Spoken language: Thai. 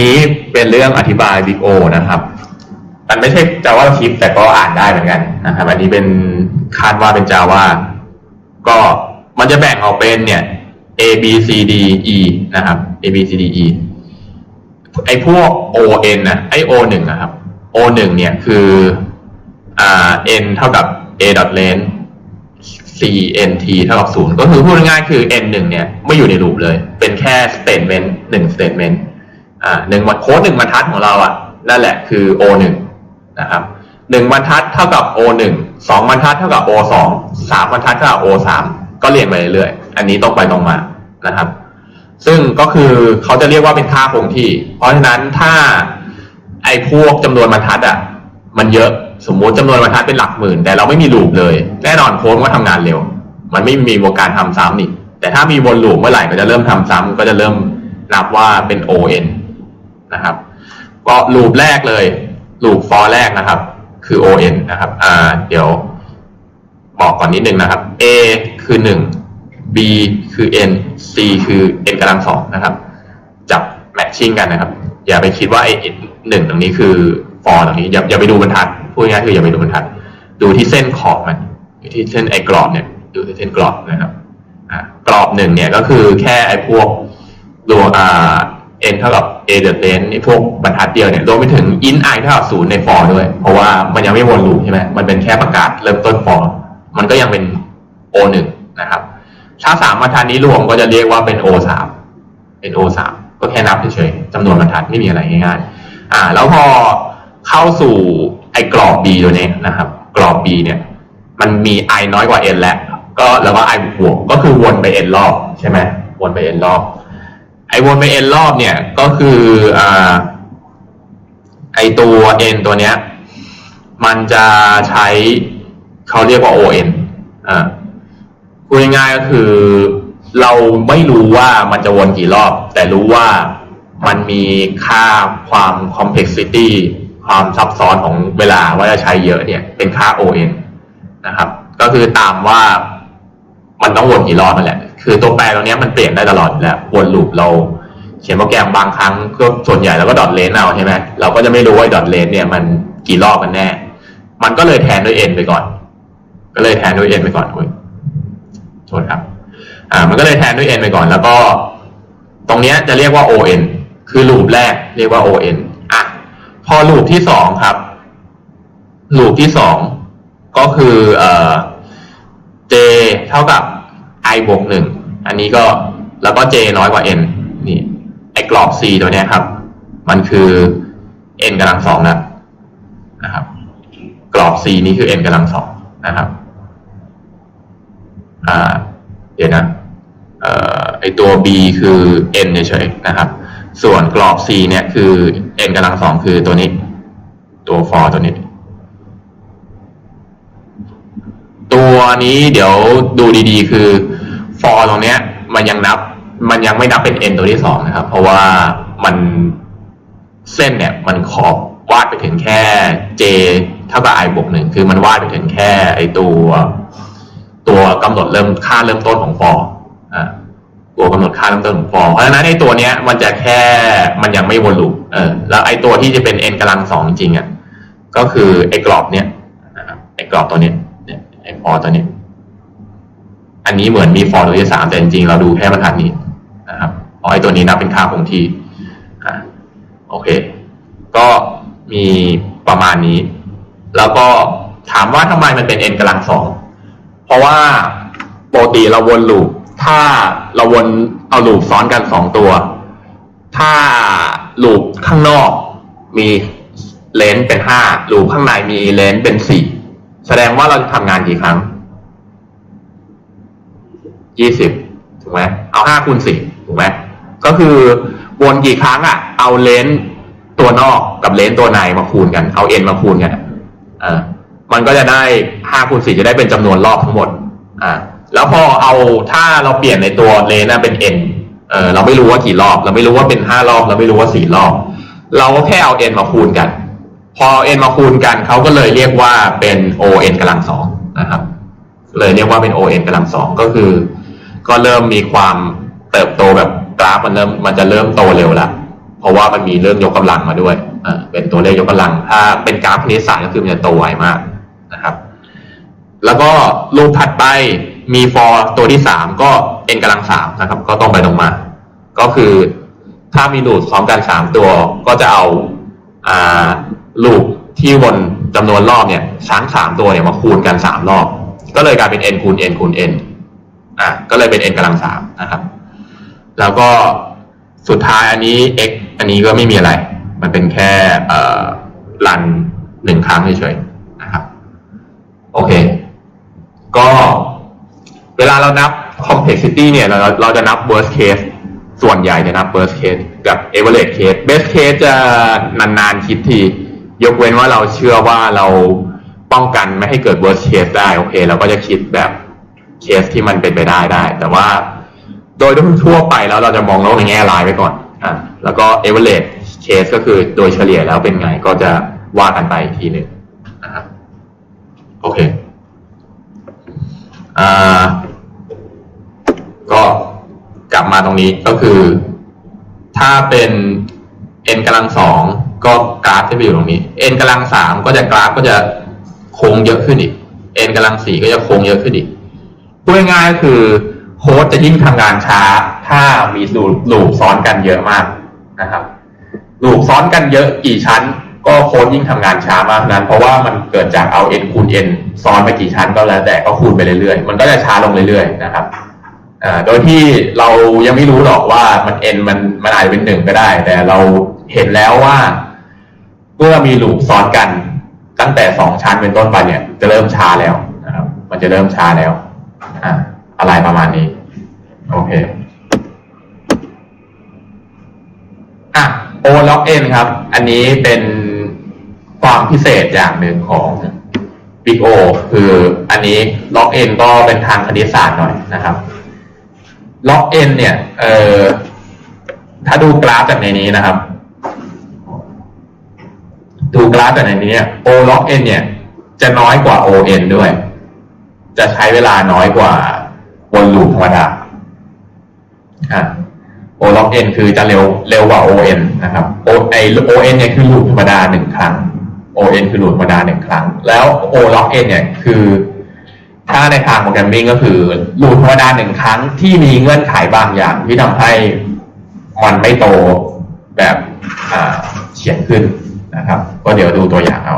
นี้เป็นเรื่องอธิบาย Big O นะครับมันไม่ใช่ JavaScript แต่ก็อ่านได้เหมือนกันนะครับ อันนี้เป็นคาดว่าเป็น Java ก็มันจะแบ่งออกเป็นเนี่ย A B C D E นะครับ A B C D E ไอ้พวก O N นะไอ O หนึ่งนะครับ O หนึ่งเนี่ยคืออ่า N เท่ากับ A dot length C N T เท่ากับศูนย์ก็คือพูดง่ายๆคือ N หนึ่งเนี่ยไม่อยู่ในลูปเลย เป็นแค่ statement หนึ่ง statement อ่าหนึ่งวันโค้ดหนึ่งบรรทัดของเราอะนั่นแหละคือ O หนึ่งนะครับหนึ่งบรรทัดเท่ากับ O หนึ่งสองบรรทัดเท่ากับ O สองสามบรรทัดเท่ากับ O สามก็เรียงไปเรื่อยๆ อันนี้ตรงไปตรงมานะครับ ซึ่งก็คือเขาจะเรียกว่าเป็นค่าคงที่ เพราะฉะนั้นถ้าไอ้พวกจำนวนบรรทัดอะมันเยอะสมมุติจำนวนบรรทัดเป็นหลักหมื่น แต่เราไม่มีลูปเลย แน่นอนโค้ดก็ทำงานเร็ว มันไม่มีโอกาสทำซ้ำนี่แต่ถ้ามีวนลูปเมื่อไหร่ก็จะเริ่มทำซ้ำก็จะเริ่มนับว่าเป็น ON นะครับ ก็ลูปแรกเลยลูป for แรกนะครับ คือ ON นะครับอ่าเดี๋ยวบอกก่อนนิดนึงนะครับ A คือหนึ่ง B คือ N C คือ N กำลังสองนะครับ จับแมทชิ่งกันนะครับ อย่าไปคิดว่าไอ้หนึ่งตรงนี้คือ for ตรงนี้อย่าอย่าไปดูบรรทัดพูดง่ายคืออย่าไปดูบรรทัด ดูที่เส้นขอบมันอยู่ที่เส้นไอ้กรอบเนี่ยดูที่เส้นกรอบนะครับกรอบหนึ่งเนี่ยก็คือแค่ไอ้พวกรวอ่า n เท่ากับ a เด l e n ไอ้พวกบรรทัดเดียวเนี่ยรวมไปถึง in i เท่ากับศูนย์ใน for ด้วย เพราะว่ามันยังไม่วนลูปใช่ไหมมันเป็นแค่ประกาศเริ่มต้น for มันก็ยังเป็น o หนึ่งนะครับ ถ้าสามบรรทัดนี้รวมก็จะเรียกว่าเป็น o สามเป็น o สามก็แค่นับเฉยๆจำนวนบรรทัดไม่มีอะไรง่ายๆอ่า แล้วพอเข้าสู่ไอ้กรอบ b ตัวนี้นะครับ กรอบ b เนี่ยมันมี i น้อยกว่า n แล้ว ก็แล้วก็ i บวกก็คือวนไป n รอบใช่ไหมวนไป n รอบ ไอ้วนไป n รอบเนี่ยก็คืออ่าไอตัว n ตัวเนี้ย มันจะใช้เขาเรียกว่า on อ่าพูดง่ายๆก็คือเราไม่รู้ว่ามันจะวนกี่รอบ แต่รู้ว่ามันมีค่าความ complexity ความซับซ้อนของเวลาว่าจะใช้เยอะเนี่ย เป็นค่า on นะครับ ก็คือตามว่ามันต้องวนกี่รอบนั่นแหละ คือตัวแปรตรงเนี้ยมันเปลี่ยนได้ตลอดอยู่แล้ววนลูปเราเขียนโปรแกรมบางครั้งก็ส่วนใหญ่เราก็ดอทเลนเอาใช่ไหมเราก็จะไม่รู้ว่าดอทเลนเนี่ยมันกี่รอบกันแน่ มันก็เลยแทนด้วย n ไปก่อน ก็เลยแทนด้วย n ไปก่อนอุ้ยโทษครับ อ่า มันก็เลยแทนด้วย n ไปก่อน แล้วก็ ตรงเนี้ยจะเรียกว่า on คือลูปแรกเรียกว่า on อะ พอลูปที่สองครับ ลูปที่สองก็คือเอ่อ j เท่ากับ บวกหนึ่งอันนี้ก็แล้วก็ j น้อยกว่า n นี่ไอ้กรอบ c ตัวเนี้ยครับ มันคือ n กำลังสองนะนะครับ กรอบ c นี้คือ n กำลังสองนะครับอ่าเดี๋ยวนะเอ่อไอตัว b คือ n เฉยๆนะครับ ส่วนกรอบ c เนี่ยคือ n กำลังสองคือตัวนี้ ตัว for ตัวนี้ ตัวนี้เดี๋ยวดูดีๆ คือ for ตรงเนี้ย มันยังนับ มันยังไม่นับเป็น n ตัวที่สองนะครับ เพราะว่ามันเส้นเนี่ย มันขอบวาดไปถึงแค่ j เท่ากับ i บวกหนึ่งคือมันวาดไปถึงแค่ไอตัว ตัวกำหนดเริ่มค่าเริ่มต้นของ for อ่าตัวกำหนดค่าเริ่มต้นของ for เพราะฉะนั้นไอตัวเนี้ย มันจะแค่มันยังไม่วนลูปเออแล้วไอตัวที่จะเป็น n กำลังสองจริงๆอะก็คือไอกรอบเนี้ยไอกรอบตัวเนี้ยไอ for ตัวเนี้ย อันนี้เหมือนมี for ตัวที่สามแต่จริงๆเราดูแค่บรรทัดนี้นะครับเพราะไอ้ตัวนี้นับเป็นค่าคงที่อ่าโอเค ก็มีประมาณนี้ แล้วก็ถามว่าทำไมมันเป็น n กำลังสองเพราะว่าปกติเราวนลูปถ้าเราวนเอาลูปซ้อนกันสองตัว ถ้าลูปข้างนอกมีเลนส์เป็นห้าลูปข้างในมีเลนส์เป็นสี่แสดงว่าเราจะทำงานกี่ครั้ง ยี่สิบถูกไหมเอาห้าคูณสี่ถูกไหมก็คือวนกี่ครั้งอะ เอาเลนส์ตัวนอกกับเลนส์ตัวในมาคูณกัน เอา n มาคูณกันอะเออมันก็จะได้ห้าคูณสี่จะได้เป็นจำนวนรอบทั้งหมด อ่า แล้วพอเอาถ้าเราเปลี่ยนในตัวเลนส์นะเป็น n เออเราไม่รู้ว่ากี่รอบ เราไม่รู้ว่าเป็นห้ารอบ เราไม่รู้ว่าสี่รอบ เราก็แค่เอา n มาคูณกัน พอเอา n มาคูณกันเขาก็เลยเรียกว่าเป็น o n กำลังสองนะครับ เลยเรียกว่าเป็น o n กำลังสองก็คือ ก็เริ่มมีความเติบโตแบบกราฟมันเริ่มมันจะเริ่มโตเร็วแล้วเพราะว่ามันมีเรื่องยกกำลังมาด้วยอ่าเป็นตัวเลขยกกำลัง ถ้าเป็นกราฟคณิตศาสตร์ก็คือมันจะโตไวมากนะครับ แล้วก็รูปถัดไปมี for ตัวที่สามก็ n กำลังสามนะครับ ก็ต้องไปตรงมา ก็คือถ้ามีลูปพร้อมกันสามตัวก็จะเอาอ่าลูปที่วนจำนวนรอบเนี่ยช้างสามตัวเนี่ยมาคูณกันสามรอบ ก็เลยกลายเป็น n คูณ n คูณ n อะก็เลยเป็น n กำลังสามนะครับ แล้วก็สุดท้ายอันนี้ x อันนี้ก็ไม่มีอะไร มันเป็นแค่เอ่อรันหนึ่งครั้งเฉยๆนะครับ โอเค ก็เวลาเรานับ complexity เนี่ยเราเราจะนับ worst case ส่วนใหญ่จะนับ worst case กับ average case best case จะนานๆคิดที ยกเว้นว่าเราเชื่อว่าเราป้องกันไม่ให้เกิด worst case ได้ โอเค เราก็จะคิดแบบ เคสที่มันเป็นไปได้ได้ แต่ว่าโดยทั่วไปแล้วเราจะมองโลกในแง่ร้ายไปก่อนอะแล้วก็ average case ก็คือโดยเฉลี่ยแล้วเป็นไงก็จะว่ากันไปทีหนึ่งนะครับโอเคอ่าก็กลับมาตรงนี้ก็คือ ถ้าเป็น n กำลังสองก็กราฟจะไปอยู่ตรงนี้ n กำลังสามก็จะกราฟก็จะโค้งเยอะขึ้นอีก n กำลังสี่ก็จะโค้งเยอะขึ้นอีก พูดง่ายๆคือโค้ดจะยิ่งทำงานช้า ถ้ามีลูปลูซ้อนกันเยอะมากนะครับลูปซ้อนกันเยอะกี่ชั้น ก็โค้ดยิ่งทำงานช้ามากนั้น เพราะว่ามันเกิดจากเอา n คูณ n ซ้อนไปกี่ชั้นก็แล้วแต่ก็คูณไปเรื่อยๆ มันก็จะช้าลงเรื่อยๆนะครับโดยที่เรายังไม่รู้หรอกว่ามัน n มันมันอาจจะเป็นหนึ่งก็ได้ แต่เราเห็นแล้วว่าเมื่อมีลูปซ้อนกันตั้งแต่สองชั้นเป็นต้นไปเนี่ย จะเริ่มช้าแล้วนะครับ มันจะเริ่มช้าแล้ว อ่าอะไรประมาณนี้ โอเคอะ O log n ครับ อันนี้เป็นความพิเศษอย่างหนึ่งของ Big O คืออันนี้ log n ก็เป็นทางคณิตศาสตร์หน่อยนะครับ log n เนี่ย เอ่อถ้าดูกราฟจากในนี้นะครับ ดูกราฟจากในนี้ O log n เนี่ย จะน้อยกว่า O n ด้วย จะใช้เวลาน้อยกว่าวนลูปธรรมดาโอะ O log n คือจะเร็วเร็วกว่า O n นนะครับ O ไอ O n เอ็นเนี่ยคือลูปธรรมดาหนึ่งครั้ง O n คือลูปธรรมดาหนึ่งครั้ง แล้ว O log n เอ็นเนี่ยคือ ถ้าในทางโปรแกรมมิ่งก็คือลูปธรรมดาหนึ่งครั้งที่มีเงื่อนไขบางอย่างที่ทำให้มันไม่โตแบบเฉียงขึ้นนะครับ ก็เดี๋ยวดูตัวอย่างเอา